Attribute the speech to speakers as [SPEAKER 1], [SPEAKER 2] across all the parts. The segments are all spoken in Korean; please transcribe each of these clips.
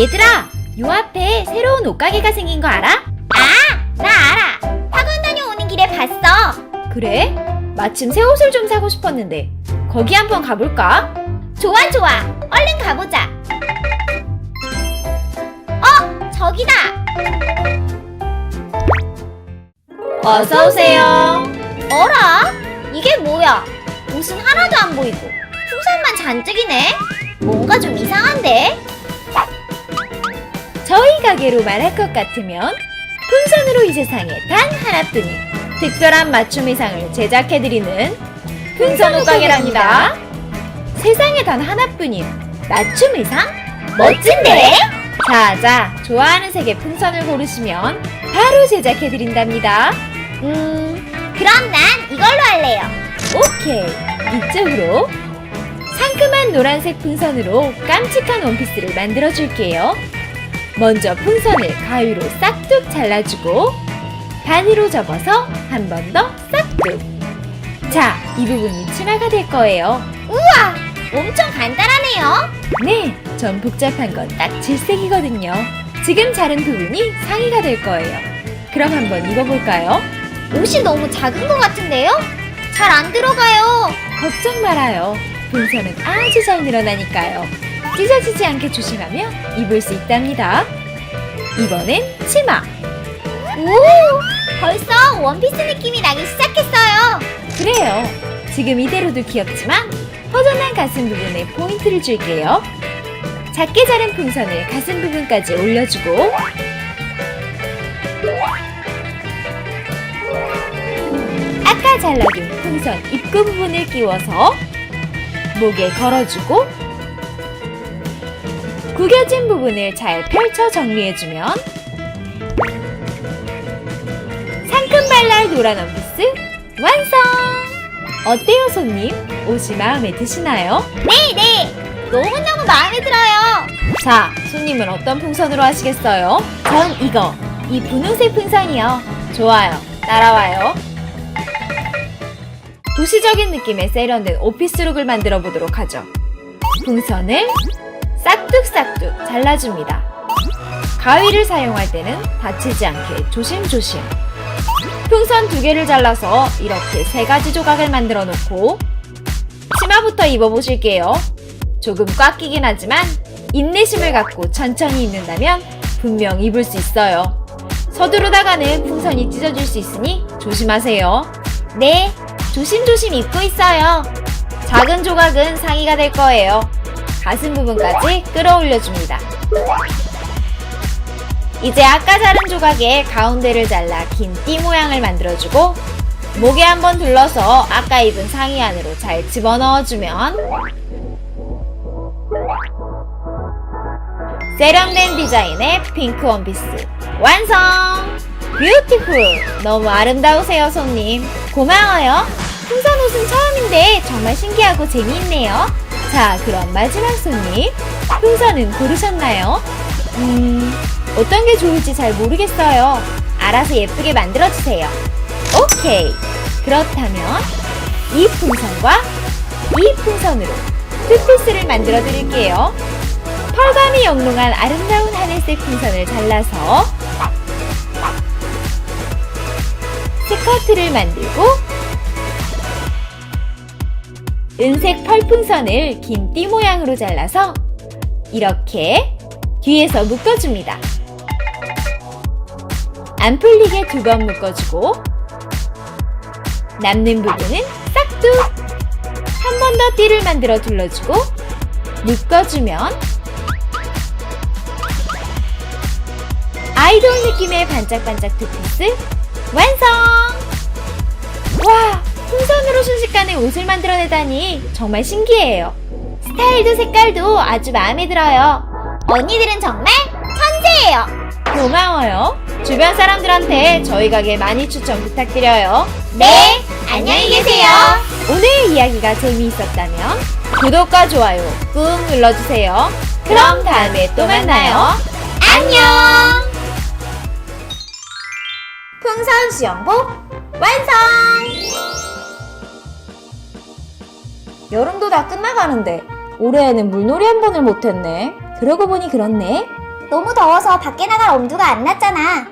[SPEAKER 1] 얘들아, 요 앞에 새로운 옷가게가 생긴 거 알아?
[SPEAKER 2] 아, 나 알아. 학원 다녀오는 길에 봤어.
[SPEAKER 1] 그래? 마침 새 옷을 좀 사고 싶었는데 거기 한번 가볼까?
[SPEAKER 2] 좋아, 좋아. 얼른 가보자. 어, 저기다.
[SPEAKER 1] 어서 오세요.
[SPEAKER 2] 어라? 이게 뭐야? 옷은 하나도 안 보이고 풍선만 잔뜩이네. 뭔가 좀 이상한데?
[SPEAKER 1] 저희 가게로 말할 것 같으면 풍선으로 이 세상에 단 하나뿐인 특별한 맞춤 의상을 제작해드리는 풍선 옷가게랍니다. 세상에 단 하나뿐인 맞춤 의상?
[SPEAKER 2] 멋진데?
[SPEAKER 1] 자자, 좋아하는 색의 풍선을 고르시면 바로 제작해드린답니다. 음,
[SPEAKER 2] 그럼 난 이걸로 할래요.
[SPEAKER 1] 오케이. 이쪽으로 상큼한 노란색 풍선으로 깜찍한 원피스를 만들어줄게요. 먼저 풍선을 가위로 싹둑 잘라주고 반으로 접어서 한 번 더 싹둑. 자, 이 부분이 치마가 될 거예요.
[SPEAKER 2] 우와, 엄청 간단하네요.
[SPEAKER 1] 네, 전 복잡한 건 딱 질색이거든요. 지금 자른 부분이 상의가 될 거예요. 그럼 한번 입어볼까요?
[SPEAKER 2] 옷이 너무 작은 것 같은데요? 잘 안 들어가요.
[SPEAKER 1] 걱정 말아요. 풍선은 아주 잘 늘어나니까요. 찢어지지 않게 조심하며 입을 수 있답니다. 이번엔 치마.
[SPEAKER 2] 오, 벌써 원피스 느낌이 나기 시작했어요.
[SPEAKER 1] 그래요. 지금 이대로도 귀엽지만 허전한 가슴 부분에 포인트를 줄게요. 작게 자른 풍선을 가슴 부분까지 올려주고 아까 잘라둔 풍선 입구 부분을 끼워서 목에 걸어주고 구겨진 부분을 잘 펼쳐 정리해주면 상큼발랄 노란 원피스 완성! 어때요, 손님? 옷이 마음에 드시나요?
[SPEAKER 2] 네, 네. 너무너무 마음에 들어요.
[SPEAKER 1] 자, 손님은 어떤 풍선으로 하시겠어요? 전 이거, 이 분홍색 풍선이요. 좋아요. 따라와요. 도시적인 느낌의 세련된 오피스룩을 만들어 보도록 하죠. 풍선을 싹둑싹둑 잘라줍니다. 가위를 사용할 때는 다치지 않게 조심조심. 풍선 두 개를 잘라서 이렇게 세 가지 조각을 만들어 놓고 치마부터 입어보실게요. 조금 꽉 끼긴 하지만 인내심을 갖고 천천히 입는다면 분명 입을 수 있어요. 서두르다가는 풍선이 찢어질 수 있으니 조심하세요.
[SPEAKER 2] 네, 조심조심 입고 있어요.
[SPEAKER 1] 작은 조각은 상의가 될 거예요. 가슴 부분까지 끌어올려줍니다. 이제 아까 자른 조각에 가운데를 잘라 긴 띠 모양을 만들어주고 목에 한번 둘러서 아까 입은 상의 안으로 잘 집어넣어주면 세련된 디자인의 핑크 원피스 완성! 뷰티풀! 너무 아름다우세요 손님 고마워요 풍선 옷은 처음인데 정말 신기하고 재미있네요 자 그럼 마지막 손님. 풍선은 고르셨나요? 음 어떤 게 좋을지 잘 모르겠어요. 알아서 예쁘게 만들어주세요. 오케이. 그렇다면 이 풍선과 이 풍선으로 투피스를 만들어 드릴게요. 펄감이 영롱한 아름다운 하늘색 풍선을 잘라서 스커트를 만들고 은색 펄풍선을 긴 띠 모양으로 잘라서 이렇게 뒤에서 묶어줍니다. 안 풀리게 두 번 묶어주고 남는 부분은 싹둑 한 번 더 띠를 만들어 둘러주고 묶어주면 아이돌 느낌의 반짝반짝 투피스 완성! 와, 풍선으로 순식간에 옷을 만들어내다니 정말 신기해요. 스타일도 색깔도 아주 마음에 들어요.
[SPEAKER 2] 언니들은 정말 천재예요.
[SPEAKER 1] 고마워요. 주변 사람들한테 저희 가게 많이 추천 부탁드려요.
[SPEAKER 2] 네, 안녕히 계세요.
[SPEAKER 1] 오늘 이야기가 재미있었다면 구독과 좋아요 꾹 눌러주세요. 그럼 다음에 또 만나요.
[SPEAKER 2] 안녕. 풍선 수영복 완성.
[SPEAKER 1] 여름도 다 끝나가는데 올해에는 물놀이 한 번을 못했네. 그러고 보니 그렇네.
[SPEAKER 2] 너무 더워서 밖에 나갈 엄두가 안 났잖아.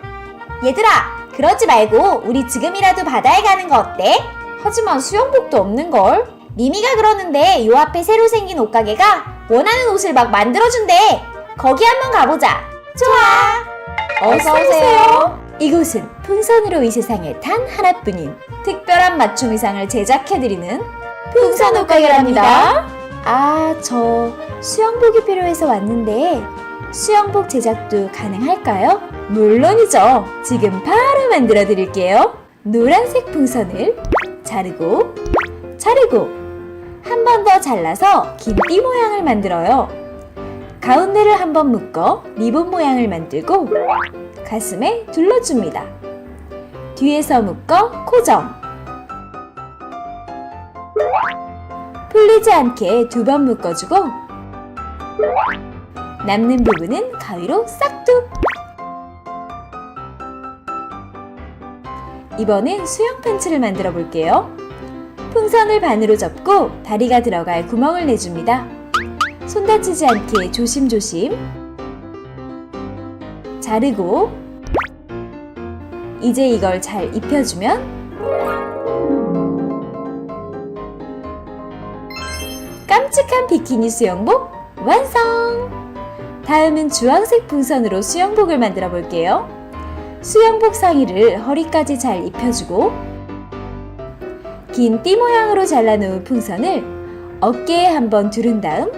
[SPEAKER 1] 얘들아, 그러지 말고 우리 지금이라도 바다에 가는 거 어때? 하지만 수영복도 없는걸. 미미가 그러는데 요 앞에 새로 생긴 옷가게가 원하는 옷을 막 만들어준대. 거기 한번 가보자. 좋아. 어서 오세요. 이곳은 풍선으로 이 세상에 단 하나뿐인 특별한 맞춤 의상을 제작해드리는 풍선 옷가게랍니다. 아, 저 수영복이 필요해서 왔는데 수영복 제작도 가능할까요? 물론이죠. 지금 바로 만들어 드릴게요. 노란색 풍선을 자르고 자르고 한 번 더 잘라서 긴 띠 모양을 만들어요. 가운데를 한 번 묶어 리본 모양을 만들고 가슴에 둘러줍니다. 뒤에서 묶어 코점. 풀리지 않게 두 번 묶어주고 남는 부분은 가위로 싹둑. 이번엔 수영 팬츠를 만들어 볼게요. 풍선을 반으로 접고 다리가 들어갈 구멍을 내줍니다. 손 다치지 않게 조심조심. 자르고 이제 이걸 잘 입혀주면 깜찍한 비키니 수영복 완성! 다음은 주황색 풍선으로 수영복을 만들어 볼게요. 수영복 상의를 허리까지 잘 입혀주고 긴 띠 모양으로 잘라놓은 풍선을 어깨에 한번 두른 다음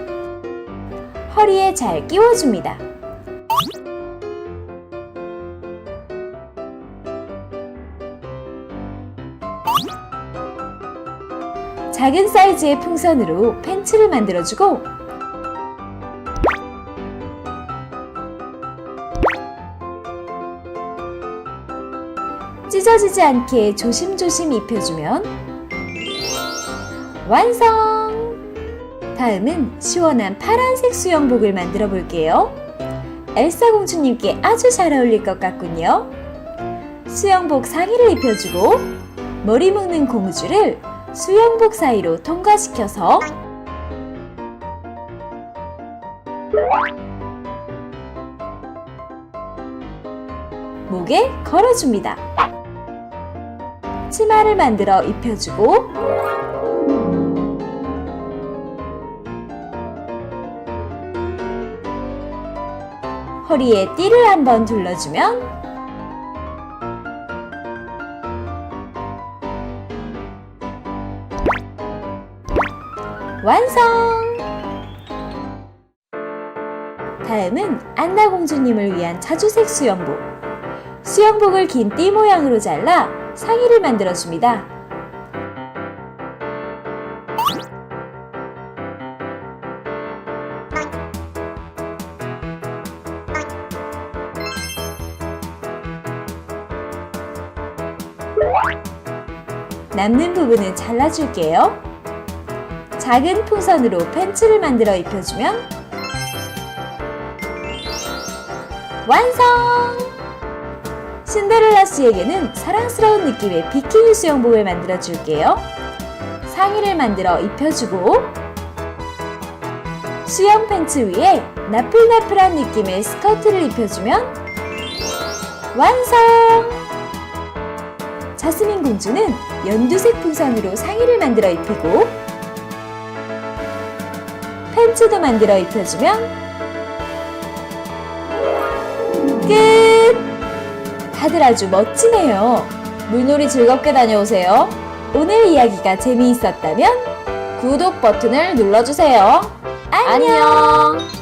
[SPEAKER 1] 허리에 잘 끼워줍니다. 작은 사이즈의 풍선으로 팬츠를 만들어주고 찢어지지 않게 조심조심 입혀주면 완성! 다음은 시원한 파란색 수영복을 만들어 볼게요. 엘사 공주님께 아주 잘 어울릴 것 같군요. 수영복 상의를 입혀주고 머리 묶는 고무줄을 수영복 사이로 통과시켜서 목에 걸어줍니다. 치마를 만들어 입혀주고 허리에 띠를 한번 둘러주면 완성! 다음은 안나 공주님을 위한 자주색 수영복. 수영복을 긴 띠 모양으로 잘라 상의를 만들어 줍니다. 남는 부분은 잘라줄게요. 작은 풍선으로 팬츠를 만들어 입혀주면 완성! 신데렐라 씨에게는 사랑스러운 느낌의 비키니 수영복을 만들어 줄게요. 상의를 만들어 입혀주고 수영 팬츠 위에 나풀나풀한 느낌의 스커트를 입혀주면 완성! 자스민 공주는 연두색 풍선으로 상의를 만들어 입히고 팬츠도 만들어 입혀주면 끝! 다들 아주 멋지네요. 물놀이 즐겁게 다녀오세요. 오늘 이야기가 재미있었다면 구독 버튼을 눌러주세요. 안녕.